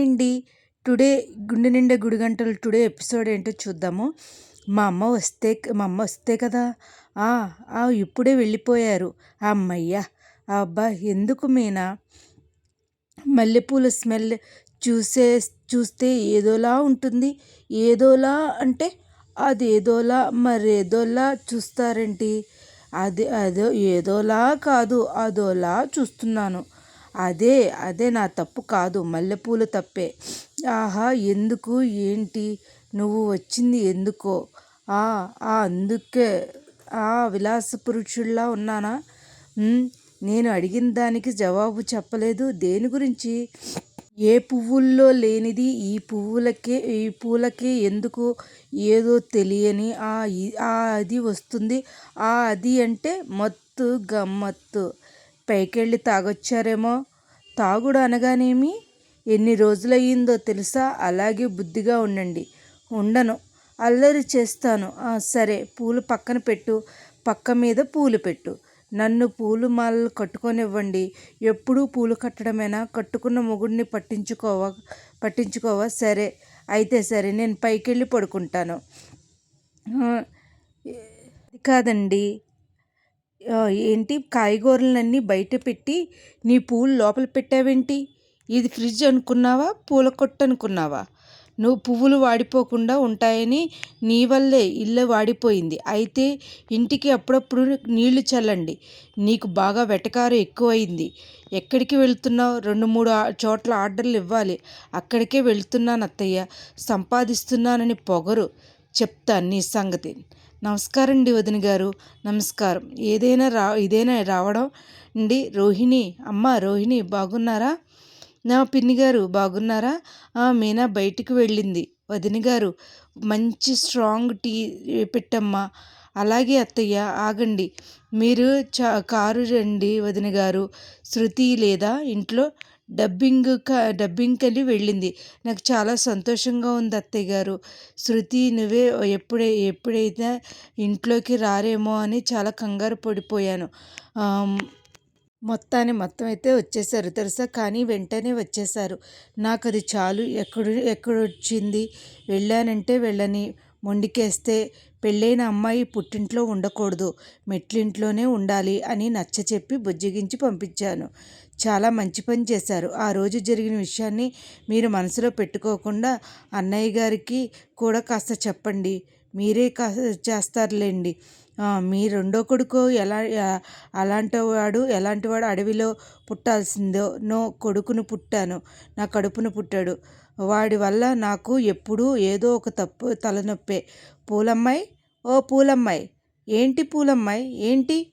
Hi అండి today గుండె నిండా గుడి గంటలు టుడే ఎపిసోడ్ ఏంటో చూద్దాము. మా అమ్మ వస్తే మా అమ్మ వస్తే కదా? ఇప్పుడే వెళ్ళిపోయారు. అమ్మయ్య! అబ్బా! ఎందుకు మీనా? మల్లెపూల స్మెల్ చూసే చూస్తే ఏదోలా ఉంటుంది. ఏదోలా అంటే అది ఏదోలా మరేదోలా చూస్తారేంటి? అది అదో ఏదోలా కాదు అదోలా చూస్తున్నాను. అదే అదే నా తప్పు కాదు మల్లెపూలు తప్పే. ఆహా ఎందుకు ఏంటి? నువ్వు వచ్చింది ఎందుకో? ఆ అందుకే. ఆ విలాస పురుషుల్లా ఉన్నానా? నేను అడిగిన దానికి జవాబు చెప్పలేదు. దేని గురించి? ఏ పువ్వుల్లో లేనిది ఈ పువ్వులకే ఈ పూలకే ఎందుకు? ఏదో తెలియని ఆ ఆ అది వస్తుంది. ఆ అది అంటే మత్తు గమ్మత్తు. పైకెళ్ళి తాగొచ్చారేమో? తాగుడు అనగానేమి? ఎన్ని రోజులయ్యిందో తెలుసా? అలాగే బుద్ధిగా ఉండండి. ఉండను. అల్లరి చేస్తాను. సరే. పూలు పక్కన పెట్టు. పక్క మీద పూలు పెట్టు. నన్ను పూలు మాలలు కట్టుకొనివ్వండి. ఎప్పుడూ పూలు కట్టడమేనా? కట్టుకున్న మొగుడిని పట్టించుకోవా? పట్టించుకోవా? సరే. అయితే సరే. నేను పైకెళ్ళి పడుకుంటాను. కాదండి. ఏంటి? కాయగూరలన్నీ బయట పెట్టి నీ పూలు లోపల పెట్టావేంటి? ఇది ఫ్రిడ్జ్ అనుకున్నావా? పూల కొట్టు అనుకున్నావా? నువ్వు పువ్వులు వాడిపోకుండా ఉంటాయని నీ వల్లే ఇల్లు వాడిపోయింది. అయితే ఇంటికి అప్పుడప్పుడు నీళ్ళు చల్లండి. నీకు బాగా వెటకారు ఎక్కువైంది. ఎక్కడికి వెళ్తున్నావు? రెండు మూడు చోట్ల ఆర్డర్లు ఇవ్వాలి. అక్కడికే వెళ్తున్నాను అత్తయ్య సంపాదిస్తున్నానని పొగరు. చెప్తాను నీ సంగతి. నమస్కారం అండి వదిన గారు. నమస్కారం. ఏదైనా రా ఇదేనా రావడం? అండి రోహిణి అమ్మ రోహిణి బాగున్నారా? నా పిన్ని గారు బాగున్నారా? మీనా బయటికి వెళ్ళింది. వదిన గారు మంచి స్ట్రాంగ్ టీ పెట్టమ్మా. అలాగే అత్తయ్య ఆగండి. మీరు చా కారు రండి వదిన గారు. శృతి లేదా? ఇంట్లో డబ్బింగ్ క డబ్బింగ్కి వెళ్ళింది. నాకు చాలా సంతోషంగా ఉంది అత్తయ్య గారు. శృతి నువ్వే ఎప్పుడే ఎప్పుడైతే ఇంట్లోకి రారేమో అని చాలా కంగారు పడిపోయాను. మొత్తాన్ని మొత్తం అయితే వచ్చేసారు తెలుసా? కానీ వెంటనే వచ్చేసారు. నాకు అది చాలు. ఎక్కడ ఎక్కడొచ్చింది? వెళ్ళానంటే వెళ్ళని. మొండికేస్తే పెళ్ళైన అమ్మాయి పుట్టింట్లో ఉండకూడదు. మెట్లింట్లోనే ఉండాలి అని నచ్చ చెప్పి బుజ్జగించి పంపించాను. చాలా మంచి పని చేశారు. ఆ రోజు జరిగిన విషయాన్ని మీరు మనసులో పెట్టుకోకుండా అన్నయ్య గారికి కూడా కాస్త చెప్పండి. మీరే కాస్త చేస్తారులేండి. మీ రెండో కొడుకు ఎలా అలాంటి వాడు ఎలాంటి వాడు అడవిలో పుట్టాల్సిందో నో కొడుకును పుట్టాను నా కడుపును పుట్టాడు. వాడి వల్ల నాకు ఎప్పుడూ ఏదో ఒక తప్పు తలనొప్పే. పూలమ్మాయి? ఓ పూలమ్మాయి. ఏంటి పూలమ్మాయి? ఏంటి?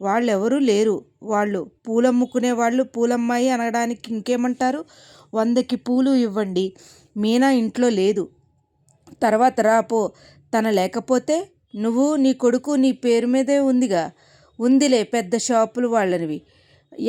వాళ్ళెవరూ లేరు. వాళ్ళు పూలమ్ముకునే వాళ్ళు పూలమ్మాయి అనడానికి ఇంకేమంటారు? వందకి పూలు ఇవ్వండి. మీనా ఇంట్లో లేదు. తర్వాత రాపో తన లేకపోతే నువ్వు నీ కొడుకు నీ పేరు మీదే ఉందిగా. ఉందిలే పెద్ద షాపులు వాళ్ళనివి.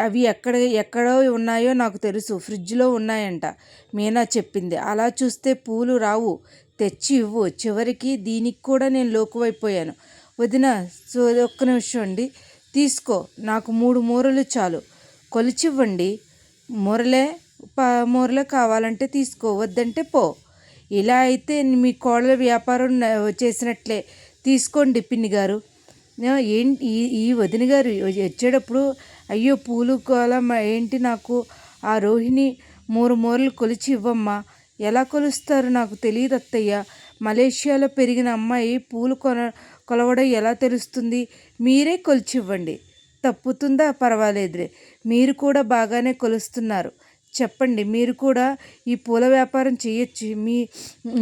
అవి ఎక్కడ ఎక్కడో ఉన్నాయో నాకు తెలుసు. ఫ్రిడ్జ్లో ఉన్నాయంట. మీనా చెప్పింది. అలా చూస్తే పూలు రావు. తెచ్చి ఇవ్వు. చివరికి దీనికి కూడా నేను లోకువైపోయాను. వదిన సో ఒక్క నిమిషం అండి తీసుకో నాకు మూడు మూరలు చాలు. కొలిచివ్వండి. మూరలే మూరలే కావాలంటే తీసుకో వద్దంటే పో. ఇలా అయితే మీ కోడల వ్యాపారం చేసినట్లే. తీసుకోండి పిన్ని గారు. ఏంటి ఈ ఈ వదిన గారు వచ్చేటప్పుడు అయ్యో పూలు కోలమ్మ ఏంటి నాకు? ఆ రోహిణి మూడు మూరలు కొలిచి ఇవ్వమ్మా. ఎలా కొలుస్తారు నాకు తెలియదు అత్తయ్య. మలేషియాలో పెరిగిన అమ్మాయి పూలు కొన కొలవడం ఎలా తెలుస్తుంది? మీరే కొలిచివ్వండి. తప్పుతుందా? పర్వాలేదురే మీరు కూడా బాగానే కొలుస్తున్నారు. చెప్పండి మీరు కూడా ఈ పూల వ్యాపారం చేయొచ్చు. మీ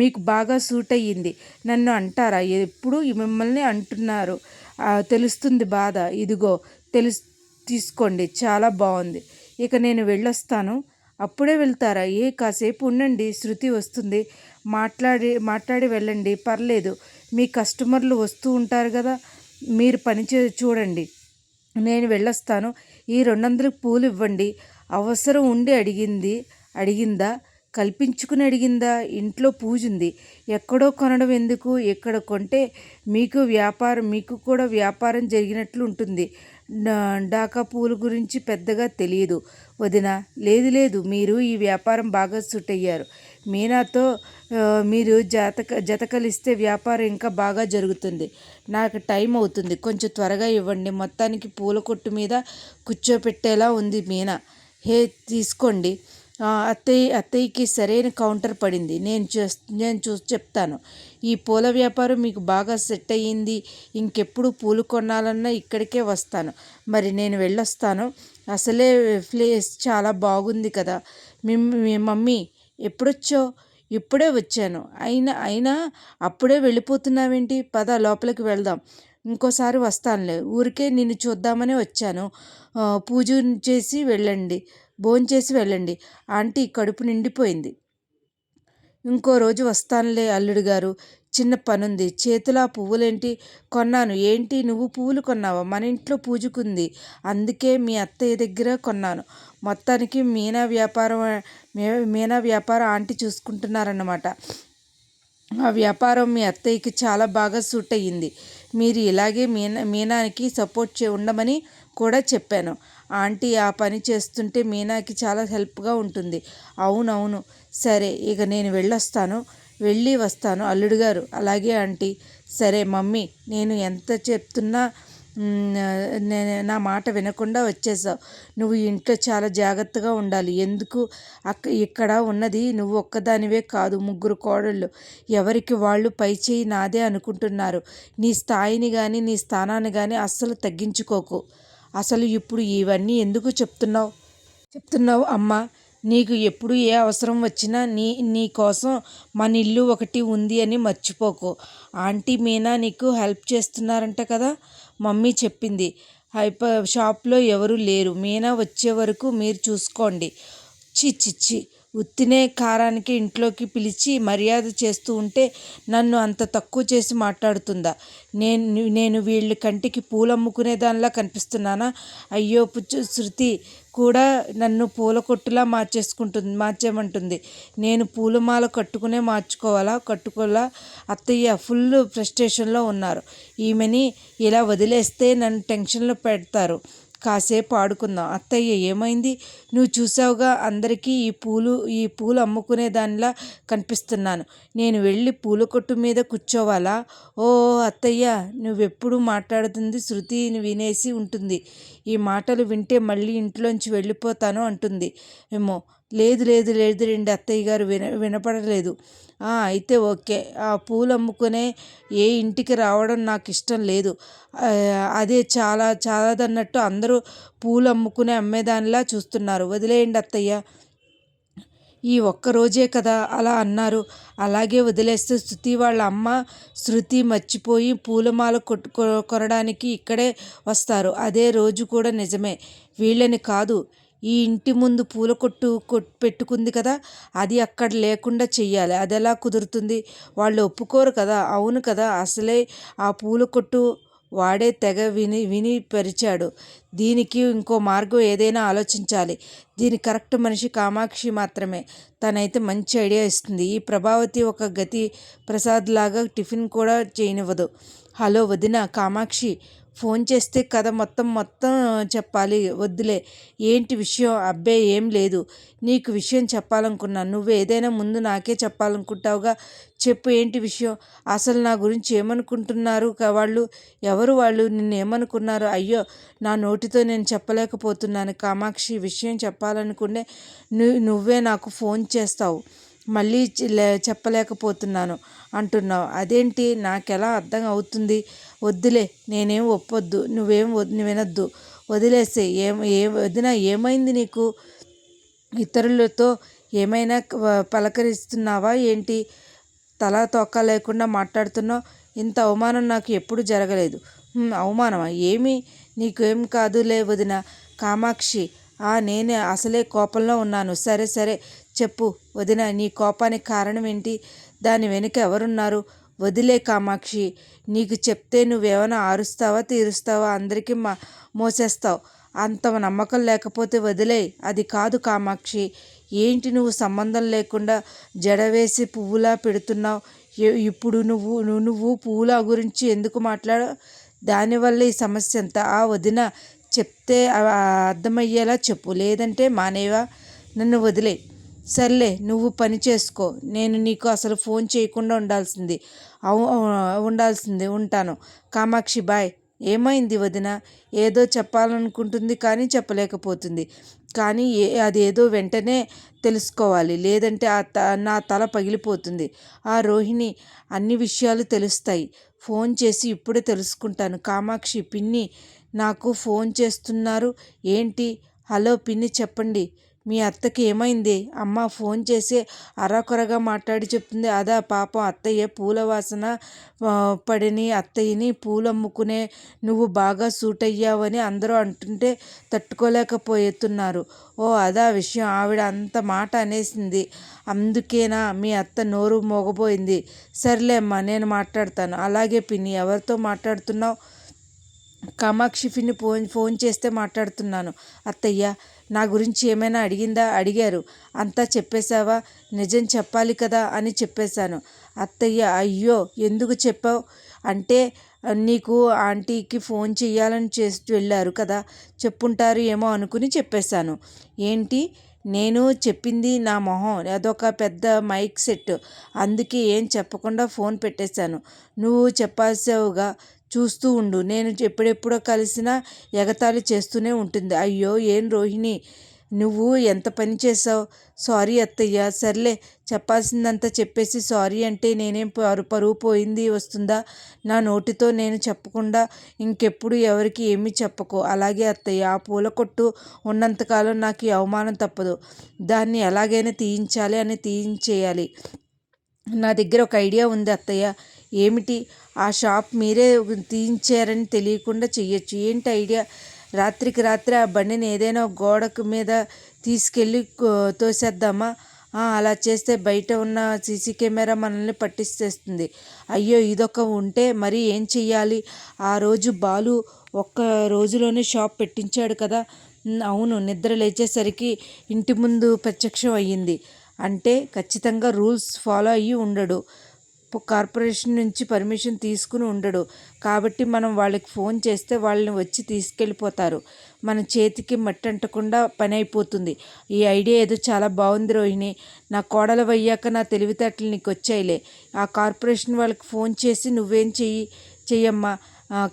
మీకు బాగా సూట్ అయ్యింది. నన్ను అంటారా? ఎప్పుడు మిమ్మల్ని అంటున్నారు. తెలుస్తుంది బాధ. ఇదిగో తెలుసు తీసుకోండి. చాలా బాగుంది. ఇక నేను వెళ్ళొస్తాను. అప్పుడే వెళ్తారా? ఏ కాసేపు ఉండండి. శృతి వస్తుంది. మాట్లాడి మాట్లాడి వెళ్ళండి. పర్లేదు. మీ కస్టమర్లు వస్తూ ఉంటారు కదా. మీరు పని చే చూడండి. నేను వెళ్ళొస్తాను. ఈ రెండు వందలకు పూలు ఇవ్వండి. అవసరం ఉండి అడిగింది అడిగిందా? కల్పించుకుని అడిగిందా? ఇంట్లో పూజ ఉంది. ఎక్కడో కొనడం ఎందుకు? ఎక్కడ కొంటే మీకు వ్యాపారం మీకు కూడా వ్యాపారం జరిగినట్లు ఉంటుంది. డాకా పూల గురించి పెద్దగా తెలియదు. వదిన లేదు లేదు. మీరు ఈ వ్యాపారం బాగా సూట్ అయ్యారు మీనాతో మీరు జత జత కలిస్తే వ్యాపారం ఇంకా బాగా జరుగుతుంది. నాకు టైం అవుతుంది. కొంచెం త్వరగా ఇవ్వండి. మొత్తానికి పూల కొట్టు మీద కూర్చోపెట్టేలా ఉంది మీనా. హే తీసుకోండి. అత్తయ్య అత్తయ్యకి సరైన కౌంటర్ పడింది. నేను చూ నేను చూసి చెప్తాను. ఈ పూల వ్యాపారం మీకు బాగా సెట్ అయ్యింది. ఇంకెప్పుడు పూలు కొనాలన్నా ఇక్కడికే వస్తాను. మరి నేను వెళ్ళొస్తాను. అసలే ప్లేస్ చాలా బాగుంది కదా. మీ మమ్మీ ఎప్పుడొచ్చో? ఇప్పుడే వచ్చాను. అయినా అయినా అప్పుడే వెళ్ళిపోతున్నావేంటి? పద లోపలికి వెళ్దాం. ఇంకోసారి వస్తానులే. ఊరికే నిన్ను చూద్దామని వచ్చాను. పూజ చేసి వెళ్ళండి. భోంచేసి వెళ్ళండి. ఆంటీ కడుపు నిండిపోయింది. ఇంకో రోజు వస్తానులే అల్లుడు గారు. చిన్న పనుంది. చేతులా ఆ పువ్వులేంటి? కొన్నాను. ఏంటి? నువ్వు పువ్వులు కొన్నావా? మన ఇంట్లో పూజకుంది. అందుకే మీ అత్తయ్య దగ్గర కొన్నాను. మొత్తానికి మీనా వ్యాపారం మీ- మీనా వ్యాపారం ఆంటీ చూసుకుంటున్నారన్నమాట. ఆ వ్యాపారం మీ అత్తయ్యకి చాలా బాగా సూట్ అయ్యింది మీరు ఇలాగే మీనా మీనాకి సపోర్ట్ చే ఉండమని కూడా చెప్పాను. ఆంటీ ఆ పని చేస్తుంటే మీనాకి చాలా హెల్ప్గా ఉంటుంది. అవునవును. సరే ఇక నేను వెళ్ళొస్తాను. వెళ్ళి వస్తాను అల్లుడు గారు. అలాగే ఆంటీ. సరే మమ్మీ నేను ఎంత చెప్తున్నా నేను నా మాట వినకుండా వచ్చేసావు. నువ్వు ఇంట్లో చాలా జాగ్రత్తగా ఉండాలి. ఎందుకు? అక్క ఇక్కడ ఉన్నది నువ్వు ఒక్కదానివే కాదు ముగ్గురు కోడళ్ళు. ఎవరికి వాళ్ళు పై చేయి నాదే అనుకుంటున్నారు. నీ స్థాయిని కానీ నీ స్థానాన్ని కానీ అస్సలు తగ్గించుకోకు. అసలు ఇప్పుడు ఇవన్నీ ఎందుకు చెప్తున్నావు? చెప్తున్నావు అమ్మా నీకు ఎప్పుడు ఏ అవసరం వచ్చినా నీ నీ కోసం మన ఇల్లు ఒకటి ఉంది అని మర్చిపోకు. ఆంటీ మీనా నీకు హెల్ప్ చేస్తున్నారంట కదా? మమ్మీ చెప్పింది. హైప షాప్లో ఎవరు లేరు. మీనా వచ్చే వరకు మీరు చూసుకోండి. చిచ్చిచ్చి ఉత్తినే కారానికి ఇంట్లోకి పిలిచి మర్యాద చేస్తూ ఉంటే నన్ను అంత తక్కువ చేసి మాట్లాడుతుందా? నేను నేను వీళ్ళ కంటికి పూలమ్ముకునే దానిలా కనిపిస్తున్నానా? అయ్యో పుచ్చు శృతి కూడా నన్ను పూల కొట్టులా మార్చేసుకుంటుంది మార్చేమంటుంది నేను పూలమాల కట్టుకునే మార్చుకోవాలా? కట్టుకోవాలా? అత్తయ్య ఫుల్ ఫ్రస్ట్రేషన్లో ఉన్నారు. ఈమెని ఇలా వదిలేస్తే నన్ను టెన్షన్లో పెడతారు. కాసేపు ఆడుకుందాం. అత్తయ్య ఏమైంది? నువ్వు చూసావుగా అందరికీ ఈ పూలు ఈ పూలు అమ్ముకునే దానిలా కనిపిస్తున్నాను. నేను వెళ్ళి పూల కొట్టు మీద కూర్చోవాలా? ఓ అత్తయ్య నువ్వెప్పుడు మాట్లాడుతుంది శృతి వినేసి ఉంటుంది. ఈ మాటలు వింటే మళ్ళీ ఇంట్లోంచి వెళ్ళిపోతాను అంటుంది. ఏమో లేదు లేదు లేదు రండి అత్తయ్య గారు విన వినపడలేదు. అయితే ఓకే. ఆ పూలు అమ్ముకునే ఏ ఇంటికి రావడం నాకు ఇష్టం లేదు. అదే చాలా చాలదన్నట్టు అందరూ పూలు అమ్ముకునే అమ్మేదానిలా చూస్తున్నారు. వదిలేయండి అత్తయ్య. ఈ ఒక్క రోజే కదా అలా అన్నారు. అలాగే వదిలేస్తే శృతి వాళ్ళ అమ్మ శృతి మర్చిపోయి పూలమాల కొట్టు కొనడానికి ఇక్కడే వస్తారు. అదే రోజు కూడా నిజమే. వీళ్ళని కాదు ఈ ఇంటి ముందు పూల కొట్టు కొట్ పెట్టుకుంది కదా అది అక్కడ లేకుండా చెయ్యాలి. అది ఎలా కుదురుతుంది? వాళ్ళు ఒప్పుకోరు కదా అవును కదా అసలే ఆ పూల కొట్టు వాడే తెగ విని విని పరిచాడు. దీనికి ఇంకో మార్గం ఏదైనా ఆలోచించాలి. దీని కరెక్ట్ మనిషి కామాక్షి మాత్రమే. తనైతే మంచి ఐడియా ఇస్తుంది. ఈ ప్రభావతి ఒక గతి ప్రసాద్ లాగా టిఫిన్ కూడా చేయనివ్వదు. హలో వదిన కామాక్షి ఫోన్ చేస్తే కథ మొత్తం మొత్తం చెప్పాలి. వద్దులే. ఏంటి విషయం? అబ్బే ఏం లేదు. నీకు విషయం చెప్పాలనుకున్నాను నువ్వు ఏదైనా ముందు నాకే చెప్పాలనుకుంటావుగా. చెప్పు ఏంటి విషయం? అసలు నా గురించి ఏమనుకుంటున్నారు వాళ్ళు? ఎవరు వాళ్ళు? నిన్ను ఏమనుకున్నారు అయ్యో నా నోటితో నేను చెప్పలేకపోతున్నాను. కామాక్షి విషయం చెప్పాలనుకునే నువ్వు నువ్వే నాకు ఫోన్ చేస్తావు. మళ్ళీ లే- చెప్పలేకపోతున్నాను. అంటున్నావు. అదేంటి? నాకెలా అర్థం అవుతుంది వద్దులే నేనేం ఒప్పొద్దు. నువ్వేం వద్ వినొద్దు. వదిలేసే ఏం ఏ వదిన ఏమైంది నీకు? ఇతరులతో ఏమైనా పలకరిస్తున్నావా? ఏంటి? తలా తొక్క లేకుండా మాట్లాడుతున్నావు. ఇంత అవమానం నాకు ఎప్పుడు జరగలేదు. అవమానమా? ఏమి? నీకేం కాదులే వదిన. కామాక్షి. ఆ నేనే అసలే కోపంలో ఉన్నాను. సరే సరే. చెప్పు వదిన నీ కోపానికి కారణం ఏంటి దాని వెనుక ఎవరున్నారు? వదిలే కామాక్షి నీకు చెప్తే నువ్వేమైనా ఆరుస్తావా తీరుస్తావా? అందరికీ మా మోసేస్తావు. అంత నమ్మకం లేకపోతే వదిలే. అది కాదు కామాక్షి. ఏంటి నువ్వు సంబంధం లేకుండా జడవేసి పువ్వులా పెడుతున్నావు? ఇప్పుడు నువ్వు నువ్వు నువ్వు పువ్వుల గురించి ఎందుకు మాట్లాడ దానివల్ల ఈ సమస్య అంతా ఆ వదిన చెప్తే అర్థమయ్యేలా చెప్పు. లేదంటే మానేవా? నన్ను వదిలే. సర్లే నువ్వు పని చేసుకో. నేను నీకు అసలు ఫోన్ చేయకుండా ఉండాల్సింది. అవు ఉండాల్సింది ఉంటాను. కామాక్షి బాయ్. ఏమైంది వదిన? ఏదో చెప్పాలనుకుంటుంది కానీ చెప్పలేకపోతుంది. కానీ ఏ అదేదో వెంటనే తెలుసుకోవాలి. లేదంటే ఆ త నా తల పగిలిపోతుంది. ఆ రోహిణి అన్ని విషయాలు తెలుస్తాయి. ఫోన్ చేసి ఇప్పుడే తెలుసుకుంటాను. కామాక్షి పిన్ని నాకు ఫోన్ చేస్తున్నారు. ఏంటి? హలో పిన్ని చెప్పండి. మీ అత్తకి ఏమైంది? అమ్మ ఫోన్ చేసి అరకొరగా మాట్లాడి చెప్తుంది. అదా పాపం అత్తయ్య పూల వాసన పడిని అత్తయ్యని పూలు అమ్ముకునే నువ్వు బాగా సూట్ అయ్యావని అందరూ అంటుంటే తట్టుకోలేకపోతున్నారు. ఓ అదా విషయం. ఆవిడ అంత మాట అనేసింది. అందుకేనా మీ అత్త నోరు మోగబోయింది. సర్లేమ్మా నేను మాట్లాడతాను. అలాగే పిన్ని ఎవరితో మాట్లాడుతున్నావు? కామాక్షి ఫోన్ ఫోన్ చేస్తే మాట్లాడుతున్నాను. అత్తయ్య నా గురించి ఏమైనా అడిగిందా? అడిగారు. అంతా చెప్పేశావా? నిజం చెప్పాలి కదా అని చెప్పేశాను. అత్తయ్య అయ్యో ఎందుకు చెప్పావు? అంటే నీకు ఆంటీకి ఫోన్ చేయాలని చేసి వెళ్ళారు కదా. చెప్పుంటారు ఏమో అనుకుని చెప్పేశాను. ఏంటి? నేను చెప్పింది నా మొహం. అదొక పెద్ద మైక్ సెట్. అందుకే ఏం చెప్పకుండా ఫోన్ పెట్టేశాను. నువ్వు చెప్పాల్సావుగా. చూస్తూ ఉండు. నేను ఎప్పుడెప్పుడో కలిసినా ఎగతాళి చేస్తూనే ఉంటుంది. అయ్యో ఏం రోహిణి? నువ్వు ఎంత పని చేసావు సారీ అత్తయ్య. సర్లే చెప్పాల్సిందంతా చెప్పేసి సారీ అంటే నేనేం పరు పరువు పోయింది వస్తుందా? నా నోటితో నేను చెప్పకుండా ఇంకెప్పుడు ఎవరికి ఏమీ చెప్పకు. అలాగే అత్తయ్య ఆ పూల కొట్టు ఉన్నంతకాలం నాకు ఈ అవమానం తప్పదు. దాన్ని ఎలాగైనా తీయించాలి అని తీయించేయాలి. నా దగ్గర ఒక ఐడియా ఉంది అత్తయ్య. ఏమిటి? ఆ షాప్ మీరే తీయించారని తెలియకుండా చెయ్యొచ్చు. ఏంటి ఐడియా? రాత్రికి రాత్రి ఆ బండిని ఏదైనా గోడకు మీద తీసుకెళ్ళి తోసేద్దామా? అలా చేస్తే బయట ఉన్న సీసీ కెమెరా మనల్ని పట్టిస్తేస్తుంది అయ్యో ఇదొక ఉంటే మరి ఏం చెయ్యాలి? ఆ రోజు బాలు ఒక్క రోజులోనే షాప్ పెట్టించాడు కదా. అవును నిద్ర లేచేసరికి ఇంటి ముందు ప్రత్యక్షం అయ్యింది. అంటే ఖచ్చితంగా రూల్స్ ఫాలో అయ్యి ఉండడు. కార్పొరేషన్ నుంచి పర్మిషన్ తీసుకుని ఉండడు. కాబట్టి మనం వాళ్ళకి ఫోన్ చేస్తే వాళ్ళని వచ్చి తీసుకెళ్ళిపోతారు. మన చేతికి మట్టి అంటకుండా పని అయిపోతుంది ఈ ఐడియా ఏదో చాలా బాగుంది రోహిణి. నా కోడలు అయ్యాక నా తెలివితేటలు నీకు వచ్చాయిలే. ఆ కార్పొరేషన్ వాళ్ళకి ఫోన్ చేసి నువ్వేం చెయ్యి చెయ్యమ్మా.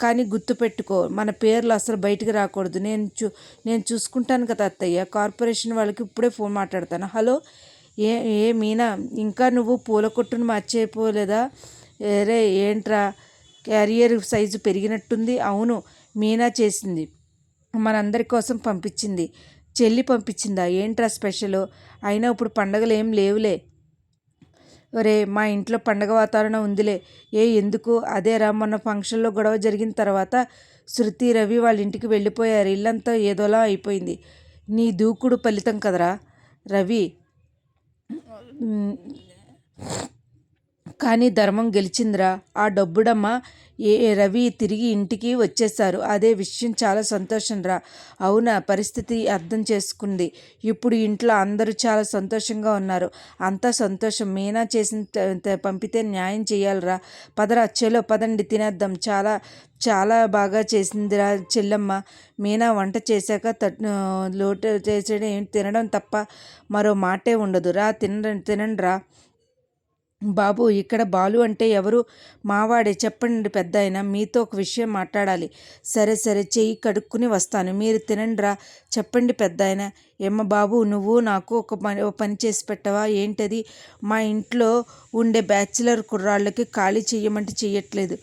కానీ గుర్తుపెట్టుకో మన పేర్లు అసలు బయటకు రాకూడదు. నేను చూ నేను చూసుకుంటాను కదా అత్తయ్య. కార్పొరేషన్ వాళ్ళకి ఇప్పుడే ఫోన్ మాట్లాడతాను. హలో? ఏ ఏ మీనా ఇంకా నువ్వు పూల కొట్టును మర్చిపోలేదా? ఏరే ఏంట్రా? క్యారియర్ సైజు పెరిగినట్టుంది. అవును మీనా చేసింది. మనందరి కోసం పంపించింది. చెల్లి పంపించిందా? ఏంట్రా స్పెషల్? అయినా ఇప్పుడు పండగలు ఏం లేవులే. ఒరే మా ఇంట్లో పండగ వాతావరణం ఉందిలే. ఏ ఎందుకు? అదేరా మొన్న ఫంక్షన్లో గొడవ జరిగిన తర్వాత శృతి రవి వాళ్ళ ఇంటికి వెళ్ళిపోయారు. ఇల్లంతా ఏదోలా అయిపోయింది. నీ దూకుడు ఫలితం కదరా? రవి మ్, కానీ ధర్మం గెలిచిందిరా. ఆ డబ్బుడమ్మ ఏ రవి తిరిగి ఇంటికి వచ్చేసారు అదే విషయం చాలా సంతోషంరా. అవునా? పరిస్థితి అర్థం చేసుకుంది. ఇప్పుడు ఇంట్లో అందరూ చాలా సంతోషంగా ఉన్నారు. అంతా సంతోషం. మీనా చేసిన పంపితే న్యాయం చేయాలిరా. పదరా చెలో పదండి తినేద్దాం. చాలా చాలా బాగా చేసిందిరా చెల్లమ్మ. మీనా వంట చేశాక తట్ లోటు చేసేది తినడం తప్ప మరో మాటే ఉండదు. రా తిన తినండి రా బాబు ఇక్కడ బాలు అంటే ఎవరు? మావాడే చెప్పండి పెద్ద ఆయన మీతో ఒక విషయం మాట్లాడాలి. సరే సరే చెయ్యి కడుక్కుని వస్తాను. మీరు తినండి రా చెప్పండి పెద్ద ఆయన ఏమ్మ బాబు నువ్వు నాకు ఒక పని ఒక పని చేసి పెట్టవా? ఏంటది? మా ఇంట్లో ఉండే బ్యాచిలర్ కుర్రాళ్ళకి ఖాళీ చెయ్యమంటే చెయ్యట్లేదు.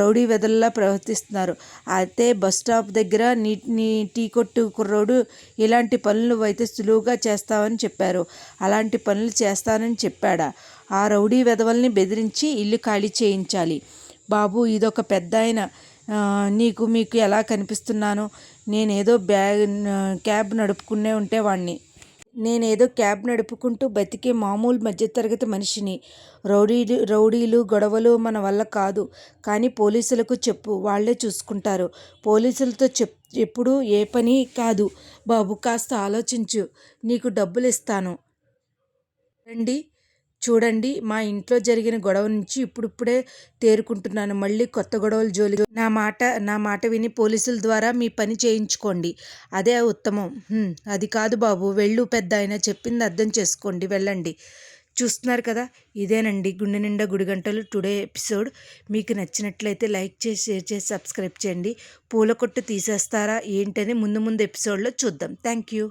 రౌడీ వెదల్లా ప్రవర్తిస్తున్నారు. అయితే బస్ స్టాప్ దగ్గర నీ నీ టీ కొట్టు కుర్రోడు ఇలాంటి పనులు అయితే సులువుగా చేస్తావని చెప్పారు. అలాంటి పనులు చేస్తానని చెప్పాడా? ఆ రౌడీ వెదవల్ని బెదిరించి ఇల్లు ఖాళీ చేయించాలి. బాబు ఇదొక పెద్ద ఆయన నీకు మీకు ఎలా కనిపిస్తున్నాను? నేనేదో బ్యాగ్ క్యాబ్ నడుపుకునే ఉంటే వాడిని నేనేదో క్యాబ్ నడుపుకుంటూ బతికే మామూలు మధ్యతరగతి మనిషిని. రౌడీలు రౌడీలు గొడవలు మన వల్ల కాదు. కానీ పోలీసులకు చెప్పు వాళ్ళే చూసుకుంటారు. పోలీసులతో చెప్ ఎప్పుడు ఏ పని కాదు. బాబు కాస్త ఆలోచించు. నీకు డబ్బులు ఇస్తాను రండి. చూడండి మా ఇంట్లో జరిగిన గొడవ నుంచి ఇప్పుడిప్పుడే తేరుకుంటున్నాను. మళ్ళీ కొత్త గొడవలు జోలి నా మాట నా మాట విని పోలీసుల ద్వారా మీ పని చేయించుకోండి. అదే ఉత్తమం. అది కాదు బాబు. వెళ్ళు పెద్ద ఆయన చెప్పింది అర్థం చేసుకోండి. వెళ్ళండి. చూస్తున్నారు కదా? ఇదేనండి గుండె నిండా గుడి గంటలు టుడే ఎపిసోడ్. మీకు నచ్చినట్లయితే లైక్ చేసి షేర్ చేసి సబ్స్క్రైబ్ చేయండి. పూల కొట్టు తీసేస్తారా ఏంటని ముందు ముందు ఎపిసోడ్లో చూద్దాం. Thank you.